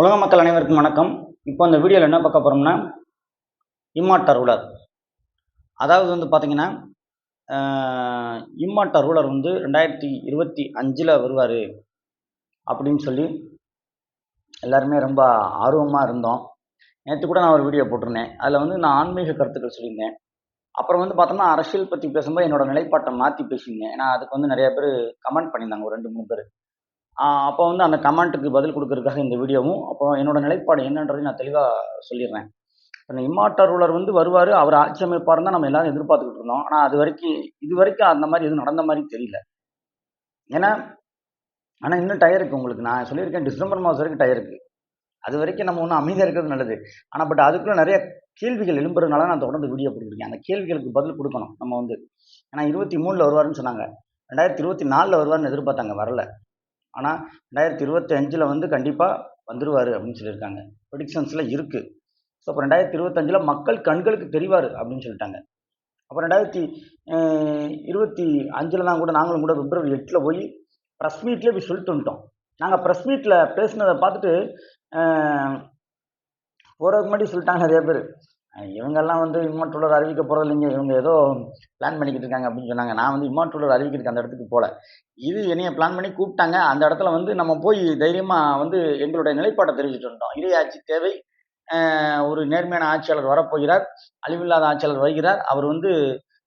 உலக மக்கள் அனைவருக்கும் வணக்கம். இப்போ இந்த வீடியோவில் என்ன பார்க்க போகிறோம்னா இம்மாட்ட ரூலர் அதாவது வந்து பார்த்தீங்கன்னா இம்மாட்ட ரூலர் வந்து ரெண்டாயிரத்தி இருபத்தி அஞ்சில் வருவார். அப்படின்னு சொல்லி எல்லாருமே ரொம்ப ஆர்வமாக இருந்தோம். நேற்று கூட நான் ஒரு வீடியோ போட்டிருந்தேன். அதில் வந்து நான் ஆன்மீக கருத்துக்கள் சொல்லியிருந்தேன். அப்புறம் வந்து பார்த்தோம்னா அரசியல் பற்றி பேசும்போது என்னோட நிலைப்பாட்டை மாற்றி பேசியிருந்தேன். ஏன்னா அதுக்கு வந்து நிறைய பேர் கமெண்ட் பண்ணியிருந்தாங்க ஒரு ரெண்டு மூணு பேர். அப்போ வந்து அந்த கமெண்ட்டுக்கு பதில் கொடுக்கறதுக்காக இந்த வீடியோவும் அப்புறம் என்னோட நிலைப்பாடு என்னன்றதையும் நான் தெளிவாக சொல்லிடுறேன். அந்த இம்மாட்ட ரூலர் வந்து வருவார் அவர் ஆட்சி அமைப்பார் தான் நம்ம எல்லாரும் எதிர்பார்த்துக்கிட்டு இருந்தோம். ஆனால் அது வரைக்கும் இது வரைக்கும் அந்த மாதிரி எதுவும் நடந்த மாதிரி தெரியல. ஏன்னா ஆனால் இன்னும் டயர் இருக்குது உங்களுக்கு. நான் சொல்லியிருக்கேன் டிசம்பர் மாதம் வரைக்கும் டயர் இருக்குது அது வரைக்கும் நம்ம ஒன்றும் அமைதியாக இருக்கிறது நல்லது. ஆனால் பட் அதுக்குள்ளே நிறைய கேள்விகள் எழும்புறதுனால நான் தொடர்ந்து வீடியோ கொடுத்துருக்கேன் அந்த கேள்விகளுக்கு பதில் கொடுக்கணும் நம்ம வந்து. ஏன்னா இருபத்தி மூணில் வருவாருன்னு சொன்னாங்க. ரெண்டாயிரத்தி இருபத்தி நாலில் வருவார்னு எதிர்பார்த்தாங்க வரல. ஆனால் ரெண்டாயிரத்தி இருபத்தி அஞ்சில் வந்து கண்டிப்பாக வந்துடுவார் அப்படின்னு சொல்லியிருக்காங்க. ப்ரொடிக்ஷன்ஸில் இருக்குது ஸோ அப்போ ரெண்டாயிரத்தி இருபத்தஞ்சில் மக்கள் கண்களுக்கு தெரிவார் அப்படின்னு சொல்லிட்டாங்க. அப்போ ரெண்டாயிரத்தி இருபத்தி அஞ்சில் தான் கூட நாங்களும் கூட பிப்ரவரி எட்டில் போய் ப்ரெஸ் மீட்லேயே போய் சொல்லிட்டு வந்துட்டோம். நாங்கள் ப்ரெஸ் மீட்டில் பேசினதை பார்த்துட்டு போகிறதுக்கு முன்னாடி சொல்லிட்டாங்க நிறைய பேர். இவங்கெல்லாம் வந்து இம்மாற்றுள்ளர் அறிவிக்க போகிறது இல்லைங்க. இவங்க ஏதோ பிளான் பண்ணிக்கிட்டு இருக்காங்க அப்படின்னு சொன்னாங்க. நான் வந்து இம்மாற்றுள்ளர் அறிவிக்கிறதுக்கு அந்த இடத்துக்கு போகல இது என்னைய பிளான் பண்ணி கூப்பிட்டாங்க. அந்த இடத்துல வந்து நம்ம போய் தைரியமாக வந்து எங்களுடைய நிலைப்பாட்டை தெரிவிச்சுட்டு இருந்தோம் இதே ஆட்சி தேவை ஒரு நேர்மையான ஆட்சியாளர் வரப்போகிறார். அழிவில்லாத ஆட்சியாளர் வருகிறார். அவர் வந்து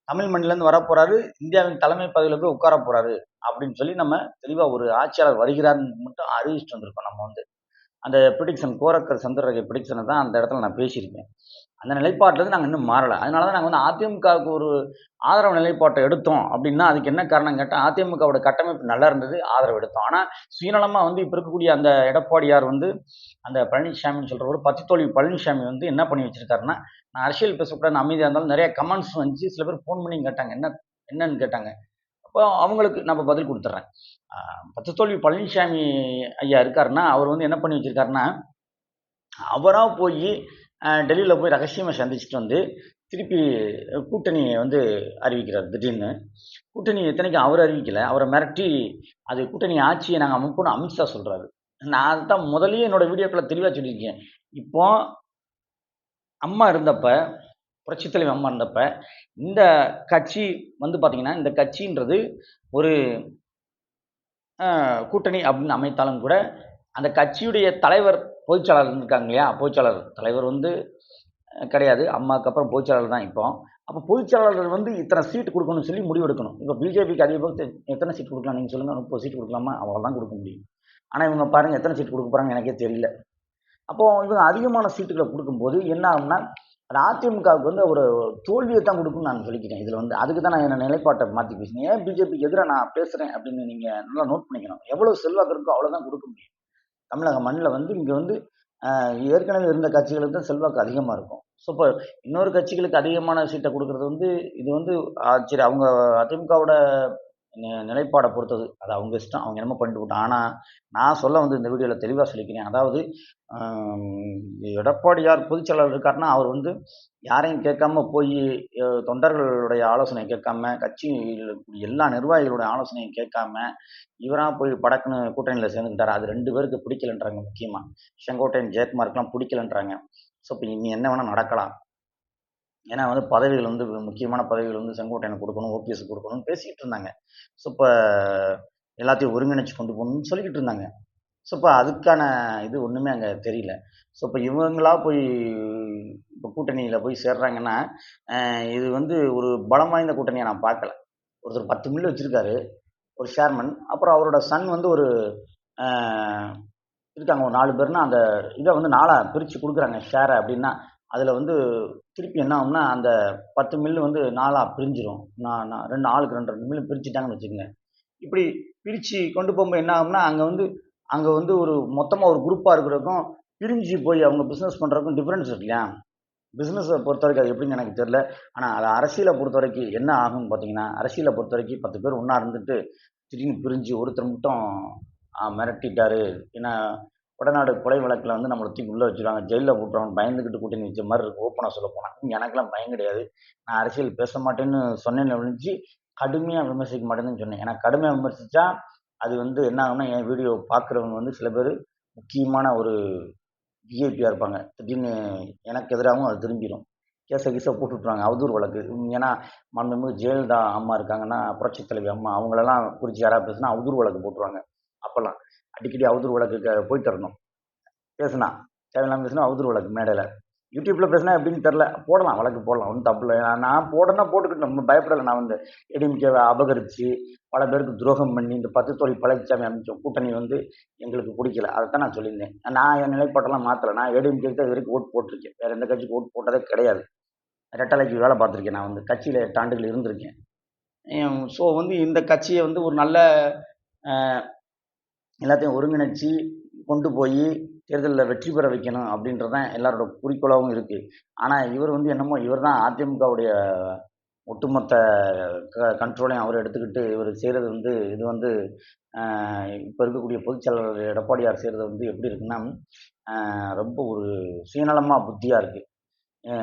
தமிழ் மண்ணிலேருந்து வரப்போகிறாரு இந்தியாவின் தலைமை பதவியில் போய் உட்கார போகிறாரு அப்படின்னு சொல்லி நம்ம தெளிவாக ஒரு ஆட்சியாளர் வருகிறார்னு மட்டும் அறிவிச்சுட்டு வந்திருக்கோம் நம்ம வந்து. அந்த ப்ரிடிக்ஷன் கோரக்கர் சந்திரரகை ப்ரிடிக்ஷனை தான் அந்த இடத்துல நான் பேசியிருக்கேன். அந்த நிலைப்பாட்டிலேருந்து நாங்கள் இன்னும் மாறலை. அதனால தான் நாங்கள் வந்து அதிமுகவுக்கு ஒரு ஆதரவு நிலைப்பாட்டை எடுத்தோம் அப்படின்னா அதுக்கு என்ன காரணம் கேட்டால் அதிமுகவோட கட்டமைப்பு நல்லா இருந்தது ஆதரவு எடுத்தோம். ஆனால் சுயநலமாக வந்து இப்போ இருக்கக்கூடிய அந்த எடப்பாடியார் வந்து அந்த பழனிசாமின்னு சொல்கிற ஒரு பச்சைத்தோழி பழனிசாமி வந்து என்ன பண்ணி வச்சிருக்காருன்னா நான் அரசியல் பேசக்கூடாது அமைதியாக இருந்தாலும் நிறைய கமெண்ட்ஸ் வந்துச்சு சில பேர் ஃபோன் பண்ணி கேட்டாங்க. என்ன என்னன்னு கேட்டாங்க. அப்போ அவங்களுக்கு நம்ம பதில் கொடுத்துட்றேன். பச்சைத்தோல்வி பழனிசாமி ஐயா இருக்காருன்னா அவர் வந்து என்ன பண்ணி வச்சுருக்காருன்னா அவராக போய் டெல்லியில் போய் ரகசியமாக சந்திச்சுட்டு வந்து திருப்பி கூட்டணியை வந்து அறிவிக்கிறார் திடீர்னு. கூட்டணி எத்தனைக்கும் அவர் அறிவிக்கலை. அவரை மிரட்டி அது கூட்டணி ஆட்சியை நாங்கள் அமைப்போம் அமித்ஷா சொல்கிறாரு நான் அதுதான் முதலே என்னோடய வீடியோக்களை தெளிவாக சொல்லியிருக்கேன். இப்போ அம்மா இருந்தப்ப தலைவி அம்மா இருந்தப்ப இந்த கட்சி வந்து பார்த்திங்கன்னா இந்த கட்சின்றது ஒரு கூட்டணி அப்படின்னு அமைத்தாலும் கூட அந்த கட்சியுடைய தலைவர் பொதுச்செயலாளர் இருக்காங்க இல்லையா? பொதுச்செயலாளர் தலைவர் வந்து கிடையாது. அம்மாவுக்கு அப்புறம் பொதுச்செயலாளர் தான் இப்போ. அப்போ பொதுச்செயலாளர் வந்து இத்தனை சீட்டு கொடுக்கணும்னு சொல்லி முடிவெடுக்கணும். இப்போ பிஜேபிக்கு அதிகபட்சம் எத்தனை சீட் கொடுக்கலாம்? நீங்கள் சொல்லுங்கள் முப்பது சீட் கொடுக்கலாமா? அவ்வளோ தான் கொடுக்க முடியும். ஆனால் இவங்க பாருங்கள் எத்தனை சீட் கொடுக்க போகிறாங்க எனக்கே தெரியல. அப்போது இவங்க அதிகமான சீட்டுகளை கொடுக்கும்போது என்ன ஆகும்னா அது அதிமுகவுக்கு வந்து ஒரு தோல்வியை தான் கொடுக்கும்னு நான் சொல்லிக்கிறேன். இதில் வந்து அதுக்கு தான் நான் என்ன நிலைப்பாட்டை மாற்றி பேசினேன். ஏன் பிஜேபிக்கு எதிராக நான் பேசுகிறேன் அப்படின்னு நீங்கள் நல்லா நோட் பண்ணிக்கணும். எவ்வளோ செல்வாக்கு இருக்கோ அவ்வளோதான் கொடுக்க முடியும். தமிழக மண்ணில் வந்து இங்கே வந்து ஏற்கனவே இருந்த கட்சிகளுக்கு தான் செல்வாக்கு அதிகமாக இருக்கும். ஸோ இப்போ இன்னொரு கட்சிகளுக்கு அதிகமான சீட்டை கொடுக்குறது வந்து இது வந்து சரி அவங்க அதிமுகவோட நிலைப்பாடை பொறுத்தது. அது அவங்க இஷ்டம். அவங்க என்னமோ பண்ணிட்டு போட்டோம் ஆனால் நான் சொல்ல வந்து இந்த வீடியோவில் தெளிவாக சொல்லிக்கிறேன். அதாவது எடப்பாடியார் பொதுச்செயலாளர் இருக்காருன்னா அவர் வந்து யாரையும் கேட்காம போய் தொண்டர்களுடைய ஆலோசனை கேட்காம கட்சியில் எல்லா நிர்வாகிகளுடைய ஆலோசனையும் கேட்காம இவராக போய் படக்குன்னு கூட்டணியில் சேர்ந்துக்கிட்டார். அது ரெண்டு பேருக்கு பிடிக்கலன்றாங்க முக்கியமாக செங்கோட்டையன் ஜெயக்குமாருக்கெல்லாம் பிடிக்கலன்றாங்க. ஸோ இப்போ இனி என்ன வேணால் நடக்கலாம். ஏன்னா வந்து பதவிகள் வந்து முக்கியமான பதவிகள் வந்து செங்கோட்டையனை கொடுக்கணும் ஓபிஎஸ் கொடுக்கணும்னு பேசிக்கிட்டு இருந்தாங்க. ஸோ இப்போ எல்லாத்தையும் ஒருங்கிணைச்சு கொண்டு போகணும்னு சொல்லிக்கிட்டு இருந்தாங்க. ஸோ இப்போ அதுக்கான இது ஒன்றுமே அங்கே தெரியல. ஸோ இப்போ இவங்களா போய் இப்போ கூட்டணியில் போய் சேர்றாங்கன்னா இது வந்து ஒரு பலம் வாய்ந்த கூட்டணியை நான் பார்க்கல. ஒருத்தர் பத்து மில்லு வச்சுருக்காரு ஒரு ஷேர்மன் அப்புறம் அவரோட சன் வந்து ஒரு இருக்காங்க ஒரு நாலு பேர்னா அந்த இதை வந்து நாளாக பிரித்து கொடுக்குறாங்க ஷேரை அப்படின்னா அதில் வந்து திருப்பி என்ன ஆகும்னா அந்த பத்து மில்லு வந்து நாலாக பிரிஞ்சிடும் நான் நான் ரெண்டு ஆளுக்கு ரெண்டு ரெண்டு மில்லு பிரிச்சுட்டாங்கன்னு வச்சுக்கோங்க. இப்படி பிரித்து கொண்டு போகும்போது என்ன ஆகும்னா அங்கே வந்து அங்கே வந்து ஒரு மொத்தமாக ஒரு குரூப்பாக இருக்கிறதுக்கும் பிரிஞ்சு போய் அவங்க பிஸ்னஸ் பண்ணுறதுக்கும் டிஃப்ரென்ஸ் இருக்கு இல்லையா பிஸ்னஸை பொறுத்த வரைக்கும் அது எப்படின்னு எனக்கு தெரில ஆனால் அது அரசியலை பொறுத்த வரைக்கும் என்ன ஆகும்னு பார்த்தீங்கன்னா அரசியலை பொறுத்த வரைக்கும் பத்து பேர் ஒன்றா இருந்துட்டு திடீர்னு பிரிஞ்சு ஒருத்தர் மட்டும் மிரட்டிட்டாரு. ஏன்னா வடநாடு கொலை வழக்கில் வந்து நம்மளை தூக்கி உள்ளே வச்சுருவாங்க. ஜெயிலில் போட்டுருவாங்க. பயந்துக்கிட்டு கூட்டணி வச்ச மாதிரி இருக்கு. ஓப்பனாக சொல்ல போனால் எனக்கெல்லாம் பயம் கிடையாது. நான் அரசியல் பேச மாட்டேன்னு சொன்னேன்னு விழிஞ்சு கடுமையாக விமர்சிக்க மாட்டேன்னு சொன்னேன். ஏன்னா கடுமையாக விமர்சித்தா அது வந்து என்ன ஆகும்னா என் வீடியோ பார்க்குறவங்க வந்து சில பேர் முக்கியமான ஒரு பிஏபியாக இருப்பாங்க. திடீர்னு எனக்கு எதிராகவும் அது திரும்பிடும் கேஸை கீஸை போட்டு விட்ருவாங்க அவதூறு வழக்கு. ஏன்னா மாண்புமிகு ஜெயலலிதா அம்மா இருக்காங்கன்னா புரட்சித் தலைவி அம்மா அவங்களெல்லாம் குறித்து யாராவது பேசுனா அவதூறு வழக்கு போட்டுருவாங்க அப்போல்லாம். அடிக்கடி அவதூறு வழக்கு போயிட்டு தரணும். பேசுனா தேவையில்லாமல் பேசுனா அவதூறு வழக்கு மேடையில். யூடியூப்பில் பேசினா எப்படின்னு தெரில போடலாம் வழக்கு போடலாம் ஒன்றும் தப்பு இல்லை. நான் போடனா போட்டுக்கிட்டு நம்ம பயப்படலை. நான் வந்து ஏடிஎம்கேவை அபகரித்து பல பேருக்கு துரோகம் பண்ணி இந்த பத்து தொழில் பழனிசாமி அமைச்சோம் கூட்டணி வந்து எங்களுக்கு பிடிக்கல. அதை தான் நான் சொல்லியிருந்தேன். நான் என் நிலைப்பாட்டெல்லாம் மாற்றலை நான் ஏடிஎம்கேக்கு தான் இது வரைக்கும் ஓட்டு போட்டிருக்கேன். வேறு எந்த கட்சிக்கு ஓட்டு போட்டதே கிடையாது. ரெட்டலைக்கு வேலை பார்த்துருக்கேன் நான் வந்து. கட்சியில் எட்டு ஆண்டுகள் இருந்திருக்கேன். ஸோ வந்து இந்த கட்சியை வந்து ஒரு நல்ல எல்லாத்தையும் ஒருங்கிணைச்சி கொண்டு போய் தேர்தலில் வெற்றி பெற வைக்கணும் அப்படின்றது தான் எல்லாரோட குறிக்கோளாகவும் இருக்குது ஆனால் இவர் வந்து என்னமோ இவர் தான் அதிமுகவுடைய ஒட்டுமொத்த க கண்ட்ரோலையும் அவர் எடுத்துக்கிட்டு இவர் செய்கிறது வந்து இது வந்து இப்போ இருக்கக்கூடிய பொதுச்செயலாளர் எடப்பாடியார் செய்கிறது வந்து எப்படி இருக்குன்னா ரொம்ப ஒரு சுயநலமாக புத்தியாக இருக்குது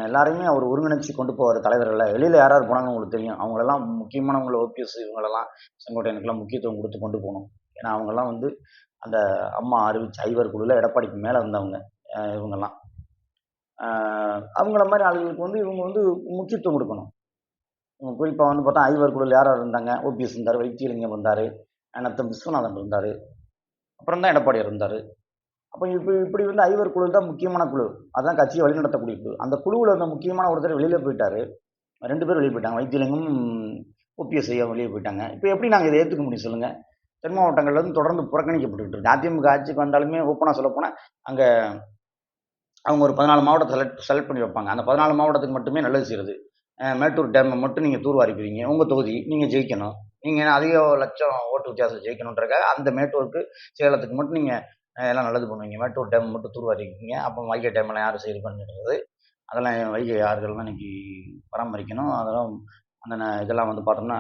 எல்லாரையுமே அவர் ஒருங்கிணைச்சு கொண்டு போவார் தலைவர்கள் வெளியில் யார் யார் போனாங்க உங்களுக்கு தெரியும். அவங்களெல்லாம் முக்கியமானவங்கள ஓபிஎஸ் இவங்களெல்லாம் செங்கோட்டையனுக்கெல்லாம் முக்கியத்துவம் கொடுத்து கொண்டு போகணும். ஏன்னா அவங்கெல்லாம் வந்து அந்த அம்மா அறிவிச்ச ஐவர் குழுவில் எடப்பாடிக்கு மேலே இருந்தவங்க இவங்கெல்லாம். அவங்கள மாதிரி ஆளுகளுக்கு வந்து இவங்க வந்து முக்கியத்துவம் கொடுக்கணும். குறிப்பாக வந்து பார்த்தா ஐவர் குழுவில் யார் யார் இருந்தாங்க? ஓபிஎஸ் இருந்தார் வைத்தியலிங்கம் இருந்தார் அனத்தம் விஸ்வநாதன் இருந்தார் அப்புறம் தான் எடப்பாடியார் இருந்தார். அப்போ இப்போ இப்படி வந்து ஐவர் குழு தான் முக்கியமான குழு. அதான் கட்சியை வழிநடத்தக்கூடிய குழு. அந்த குழுவில் இருந்த முக்கியமான ஒருத்தர் வெளியில் போயிட்டார். ரெண்டு பேர் வெளியே போயிட்டாங்க. வைத்தியலிங்கம் ஓபிஎஸ் ஐயா வெளியே போயிட்டாங்க. இப்போ எப்படி நாங்கள் இதை ஏற்றுக்க முடியும் சொல்லுங்கள் தென் மாவட்டங்கள்லேருந்து தொடர்ந்து புறக்கணிக்கப்பட்டுக்கிட்டு இருக்கு. அதிமுக ஆட்சிக்கு வந்தாலுமே ஓப்பனாக சொல்ல போனால் அங்கே அவங்க ஒரு பதினாலு மாவட்டத்தை செலக்ட் செலக்ட் பண்ணி வைப்பாங்க. அந்த பதினாலு மாவட்டத்துக்கு மட்டுமே நல்லது செய்யுது மேட்டூர் டேமை மட்டும் நீங்கள் தூர்வாரிப்பீங்க உங்கள் தொகுதி நீங்கள் ஜெயிக்கணும். நீங்கள் அதிக லட்சம் ஓட்டு வித்தியாசம் ஜெயிக்கணுன்றக்காக அந்த மேட்டூருக்கு சேலத்துக்கு மட்டும் நீங்கள் எல்லாம் நல்லது பண்ணுவீங்க. மேட்டூர் டேம் மட்டும் தூர்வாரிக்கிங்க அப்போ வைகை டேமெல்லாம் யாரும் சரி பண்ணிடுறது அதெல்லாம் வைகை ஆறுகள்லாம் இன்னைக்கு பராமரிக்கணும். அதெல்லாம் அந்த ந- இதெல்லாம் வந்து பார்த்தோம்னா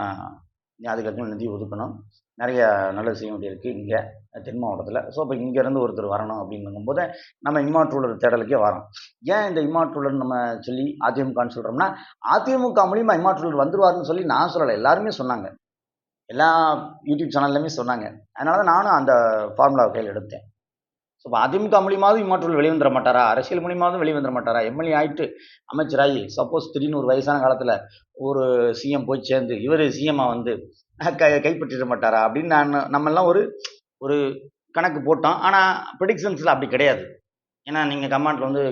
அதுக்கு நிதி ஒதுக்கணும். நிறைய நல்லது செய்ய வேண்டியிருக்கு இங்கே தென் மாவட்டத்தில். ஸோ இப்போ இங்கேருந்து ஒருத்தர் வரணும் அப்படிங்கும்போது நம்ம இம்மாற்றுள்ளர் தேடலுக்கே வரோம். ஏன் இந்த இம்மாற்றுள்ளர் நம்ம சொல்லி அதிமுகன்னு சொல்கிறோம்னா அதிமுக மூலியமாக இம்மாற்றுள்ளர் வந்துருவார்னு சொல்லி நான் சொல்லலை. எல்லாருமே சொன்னாங்க. எல்லா யூடியூப் சேனல்லையுமே சொன்னாங்க. அதனால தான் நானும் அந்த ஃபார்முலாவை கையில் எடுத்தேன். ஸோ அதிமுக மூலியமாவது இம்மாற்றுள் வெளிவந்துட மாட்டாரா? அரசியல் மூலியமாவது வெளிவந்துட மாட்டாரா? எம்எல்ஏ ஆயிட்டு அமைச்சராகி சப்போஸ் திடீர்னு ஒரு வயசான காலத்தில் ஒரு சிஎம் போய் சேர்ந்து இவர் சிஎம்மாக வந்து கை கைப்பற்றிட மாட்டாரா? அப்படின்னு நான் நம்மெல்லாம் ஒரு ஒரு கணக்கு போட்டோம். ஆனால் ப்ரிடிக்ஷன்ஸில் அப்படி கிடையாது. ஏன்னா நீங்கள் கமாண்டில் வந்து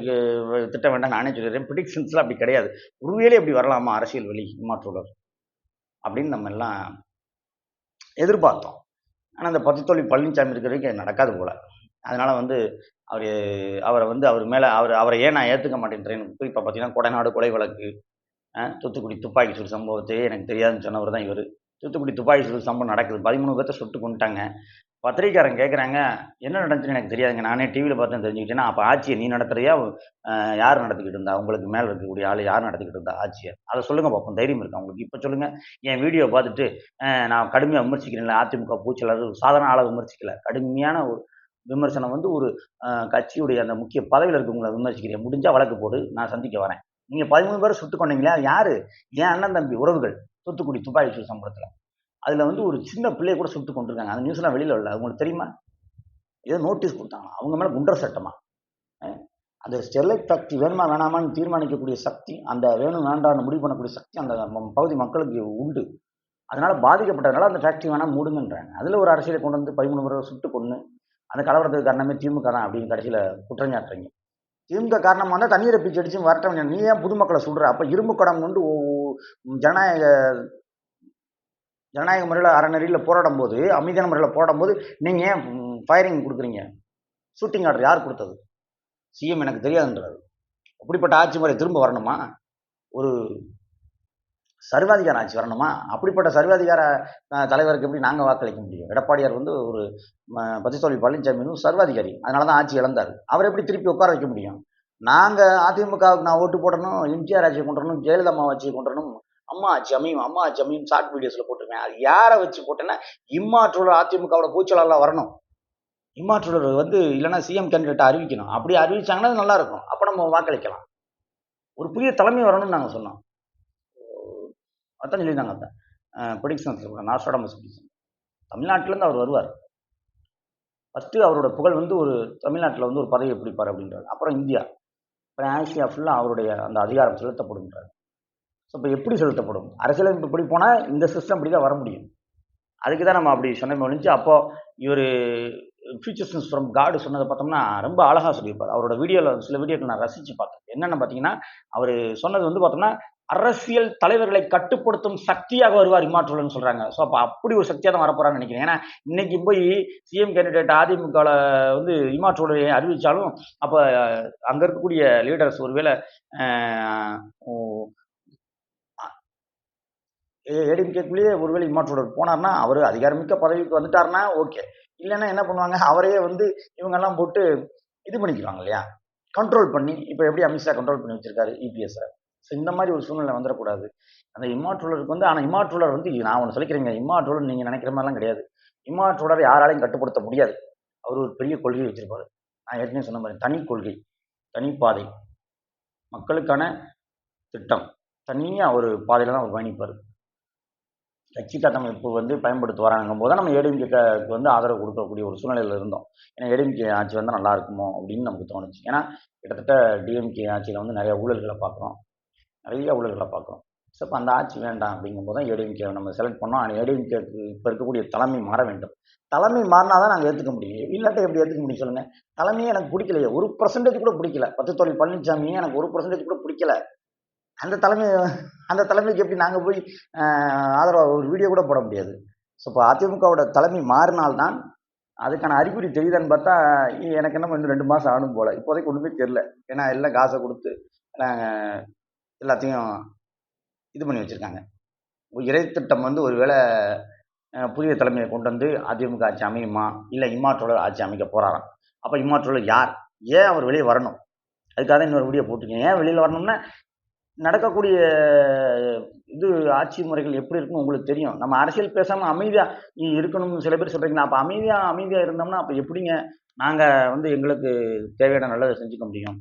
திட்ட வேண்டாம் நானே சொல்லிடுறேன். ப்ரிடிக்ஷன்ஸில் அப்படி கிடையாது. ஒருவேளை அப்படி வரலாமா அரசியல் வழி இம்மாற்றுள்ளர் அப்படின்னு நம்ம எல்லாம் எதிர்பார்த்தோம். ஆனால் அந்த பத்து தொழில் பழனிசாமி இருக்கிற வரைக்கும் நடக்காது போல். அதனால் வந்து அவர் அவரை வந்து அவர் மேலே அவர் அவரை ஏன் நான் ஏற்றுக்க மாட்டேன்றேன் குறிப்பாக பார்த்தீங்கன்னா கொடைநாடு கொலை வழக்கு தூத்துக்குடி துப்பாக்கி சூடு சம்பவத்தையே எனக்கு தெரியாதுன்னு சொன்னவர் தான் இவர். தூத்துக்குடி துப்பாக்கி சூடு சம்பவம் நடக்குது. பதிமூணு பேர்த்த சுட்டு கொண்டுட்டாங்க பத்திரிக்காரன் கேட்குறாங்க என்ன நடந்துச்சுன்னு எனக்கு தெரியாதுங்க. நானே டிவியில் பார்த்து தெரிஞ்சுக்கிட்டேன்னா அப்போ ஆட்சியை நீ நடத்துறியா? யார் நடத்திக்கிட்டு இருந்தா? உங்களுக்கு மேலே இருக்கக்கூடிய ஆள் யார் நடத்திக்கிட்டு இருந்தா? ஆட்சியை. அதை சொல்லுங்கள் பார்ப்போம் தைரியம் இருக்கா உங்களுக்கு? இப்போ சொல்லுங்கள் என் வீடியோ பார்த்துட்டு நான் கடுமையாக விமர்சிக்கிறேன்ல. அதிமுக பூச்சலாளர் சாதாரண ஆளை விமர்சிக்கல. கடுமையான ஒரு விமர்சனம் வந்து ஒரு கட்சியுடைய அந்த முக்கிய பதவியில் இருக்கவங்களை விமர்சிக்கிறேன் முடிஞ்சால் வழக்கு போடு நான் சந்திக்க வரேன். நீங்கள் பதிமூணு பேரை சுட்டு கொண்டீங்களா யாரு? என் அண்ணன் தம்பி உறவுகள் தூத்துக்குடி துப்பாக்கி சூடு சம்பளத்தில் அதில் வந்து ஒரு சின்ன பிள்ளைய கூட சுட்டு கொண்டிருக்காங்க அந்த நியூஸ்லாம் வெளியில் வரல. அவங்களுக்கு உங்களுக்கு தெரியுமா? ஏதோ நோட்டீஸ் கொடுத்தாங்க அவங்க மேலே குண்டர் சட்டமா? அந்த ஸ்டெர்லைட் சக்தி வேணுமா வேணாமான்னு தீர்மானிக்கக்கூடிய சக்தி அந்த வேணும் வேண்டாம்னு முடிவு பண்ணக்கூடிய சக்தி அந்த ம- பகுதி மக்களுக்கு உண்டு. அதனால் பாதிக்கப்பட்டதுனால அந்த ஃபேக்ட்ரி வேணால் மூடுங்கன்றாங்க. அதில் ஒரு அரசியலை கொண்டு வந்து பதிமூணு பேரை சுட்டு கொண்டு அந்த கலவரத்துக்கு காரணமே திமுக தான் அப்படின்னு கடைசியில் குற்றஞ்சாட்டுறீங்க திமுக காரணமாக இருந்தால் தண்ணீரை பிச்சு அடிச்சு வரட்ட நீ ஏன் பொதுமக்களை சுடுற? அப்போ இரும்பு கடம் கொண்டு ஜனநாயக ஜனநாயக முறையில் அறநெறியில் போராடும் போது அமைதியான முறையில் போராடும் போது நீங்கள் ஏன் ஃபயரிங் கொடுக்குறீங்க? ஷூட்டிங் ஆர்டர் யார் கொடுத்தது? சிஎம் எனக்கு தெரியாதுன்றாரு. அப்படிப்பட்ட ஆட்சி முறை திரும்ப வரணுமா? ஒரு சர்வாதிகார ஆட்சி வரணுமா? அப்படிப்பட்ட சர்வாதிகார தலைவருக்கு எப்படி நாங்கள் வாக்களிக்க முடியும்? எடப்பாடியார் வந்து ஒரு பத்தித்தோல்வி பழனிசாமி வந்து சர்வாதிகாரி. அதனால தான் ஆட்சி இழந்தார். அவரை எப்படி திருப்பி உட்கார வைக்க முடியும்? நாங்கள் அதிமுகவுக்கு நான் ஓட்டு போடணும் எம்ஜிஆர் ஆட்சியை கொண்டுறணும் ஜெயலலிதா அம்மா ஆட்சியை கொண்டுறணும் அம்மா ஆட்சி அமையும் அம்மா ஆட்சி அமையும் ஷார்ட் வீடியோஸில் போட்டிருக்கேன். அது யாரை வச்சு போட்டேன்னா இம்மாற்றோட அதிமுகவோட பூச்சலாலாம் வரணும். இம்மாற்றோட வந்து இல்லைன்னா சிஎம் கேண்டிடேட்டை அறிவிக்கணும். அப்படி அறிவிச்சாங்கன்னா நல்லாயிருக்கும் நல்லா இருக்கும். அப்போ நம்ம வாக்களிக்கலாம். ஒரு புதிய தலைமை வரணும்னு நாங்கள் சொன்னோம். அதான் சொல்லியிருந்தாங்க அதான். ப்ரொடிக்ஷன்ஸ் நாஸ்டாடமஸ் ப்ரொடிக்ஷன் தமிழ்நாட்டிலேருந்து அவர் வருவார். ஃபஸ்ட்டு அவரோட புகழ் வந்து ஒரு தமிழ்நாட்டில் வந்து ஒரு பதவியை பிடிப்பார் அப்படின்றாரு. அப்புறம் இந்தியா. அப்புறம் ஆசியா ஃபுல்லாக அவருடைய அந்த அதிகாரம் செலுத்தப்படும்ன்றார். ஸோ இப்போ எப்படி செலுத்தப்படும்? அரசியலமைப்பு இப்படி போனால் இந்த சிஸ்டம் இப்படி தான் வர முடியும். அதுக்கு தான் நம்ம அப்படி சொன்னமே ஒழிஞ்சு அப்போது இவர் ஃபியூச்சர்ஸ் ஃப்ரம் காடு சொன்னதை பார்த்தோம்னா ரொம்ப அழகாக சொல்லியிருப்பார். அவரோட வீடியோவில் சில வீடியோக்கள் நான் ரசித்து பார்த்தேன். என்னென்னு பார்த்தீங்கன்னா அவர் சொன்னது வந்து பார்த்தோம்னா அரசியல் தலைவர்களை கட்டுப்படுத்தும் சக்தியாக வருவார் இமாற்றுவல்னு சொல்கிறாங்க ஸோ அப்போ அப்படி ஒரு சக்தியாக தான் வரப்போறான்னு நினைக்கிறேன். ஏன்னா இன்னைக்கு போய் சிஎம் கேண்டிடேட் அதிமுகவில் வந்து இமாற்றுவலை அறிவித்தாலும் அப்போ அங்கே இருக்கக்கூடிய லீடர்ஸ் ஒருவேளை ஏடிஎம்கேக்குள்ளேயே ஒருவேளை இமாற்றுவலர் போனார்னா அவர் அதிகாரமிக்க பதவிக்கு வந்துட்டார்னா ஓகே. இல்லைன்னா என்ன பண்ணுவாங்க? அவரையே வந்து இவங்கெல்லாம் போட்டு இது பண்ணிக்கிறாங்க இல்லையா? கண்ட்ரோல் பண்ணி இப்போ எப்படி அமித்ஷா கண்ட்ரோல் பண்ணி வச்சிருக்காரு? இபிஎஸ்ஸை ஸோ இந்த மாதிரி ஒரு சூழ்நிலை வந்துடக்கூடாது. அந்த இம்மாற்றூழருக்கு வந்து ஆனால் இம்மாற்றுலர் வந்து நான் ஒன்று சொல்லிக்கிறேங்க. இம்மாற்றுலர் நீங்கள் நினைக்கிற மாதிரிலாம் கிடையாது. இம்மாற்றுலர் யாராலையும் கட்டுப்படுத்த முடியாது. அவர் ஒரு பெரிய கொள்கை வச்சிருப்பார். நான் ஏற்கனவே சொன்ன மாதிரி தனி கொள்கை தனிப்பாதை மக்களுக்கான திட்டம். தனியாக ஒரு பாதையில் தான் அவர் பயணிப்பார். கட்சி கட்டமைப்பு வந்து பயன்படுத்த வராங்கும் போது நம்ம ஏடிஎம்கேக்கு வந்து ஆதரவு கொடுக்கக்கூடிய ஒரு சூழ்நிலையில் இருந்தோம். ஏன்னா ஏடிஎம்கே ஆட்சி வந்தால் நல்லா இருக்குமோ அப்படின்னு நமக்கு தோணுச்சு. ஏன்னா கிட்டத்தட்ட டிஎம்கே ஆட்சியில் வந்து நிறைய ஊழல்களை பார்க்குறோம். நிறைய ஊழல்களை பார்க்குறோம். ஸோ இப்போ அந்த ஆட்சி வேண்டாம் அப்படிங்கும்போது தான் ஏடிஎம்கே நம்ம செலக்ட் பண்ணோம். ஆனால் ஏடிஎம்கேக்கு இப்போ இருக்கக்கூடிய தலைமை மாற வேண்டும். தலைமை மாறினா தான் நாங்கள் ஏற்றுக்க முடியும். இல்லாட்ட எப்படி ஏற்றுக்க முடியும் சொல்லுங்கள் தலைமையே எனக்கு பிடிக்கலையே. ஒரு பர்சன்டேஜ் கூட பிடிக்கல. பத்து தொழில் பழனிசாமியே எனக்கு ஒரு பர்சன்டேஜ் கூட பிடிக்கல. அந்த தலைமை அந்த தலைமைக்கு எப்படி நாங்கள் போய் ஆதரவாக ஒரு வீடியோ கூட போட முடியாது. ஸோ இப்போ அதிமுகவோட தலைமை மாறினால்தான் அதுக்கான அறிகுறி தெரியுதான்னு பார்த்தா எனக்கு என்ன இன்னும் ரெண்டு மாதம் ஆகணும் போல். இப்போதைக்கு ஒன்றுமே தெரில ஏன்னா எல்லாம் காசை கொடுத்து எல்லாத்தையும் இது பண்ணி வச்சுருக்காங்க. இறை திட்டம் வந்து ஒரு வேளை புதிய தலைமையை கொண்டு வந்து அதிமுக ஆட்சி அமையுமா? இல்லை இம்மாற்றோட ஆட்சி அமைக்க போகிறாராம் அப்போ இம்மாற்றோட யார்? ஏன் அவர் வெளியே வரணும்? அதுக்காக தான் இன்னொரு வீடியோ போட்டிருக்கேன் ஏன் வெளியில் வரணும்னா நடக்கக்கூடிய இது ஆட்சி முறைகள் எப்படி இருக்குன்னு உங்களுக்கு தெரியும். நம்ம அரசியல் பேசாமல் அமைதியாக இருக்கணும்னு சில பேர் சொல்கிறீங்க அப்போ அமைதியாக அமைதியாக இருந்தோம்னா அப்போ எப்படிங்க நாங்கள் வந்து எங்களுக்கு தேவையான நல்லதை செஞ்சுக்க முடியும்?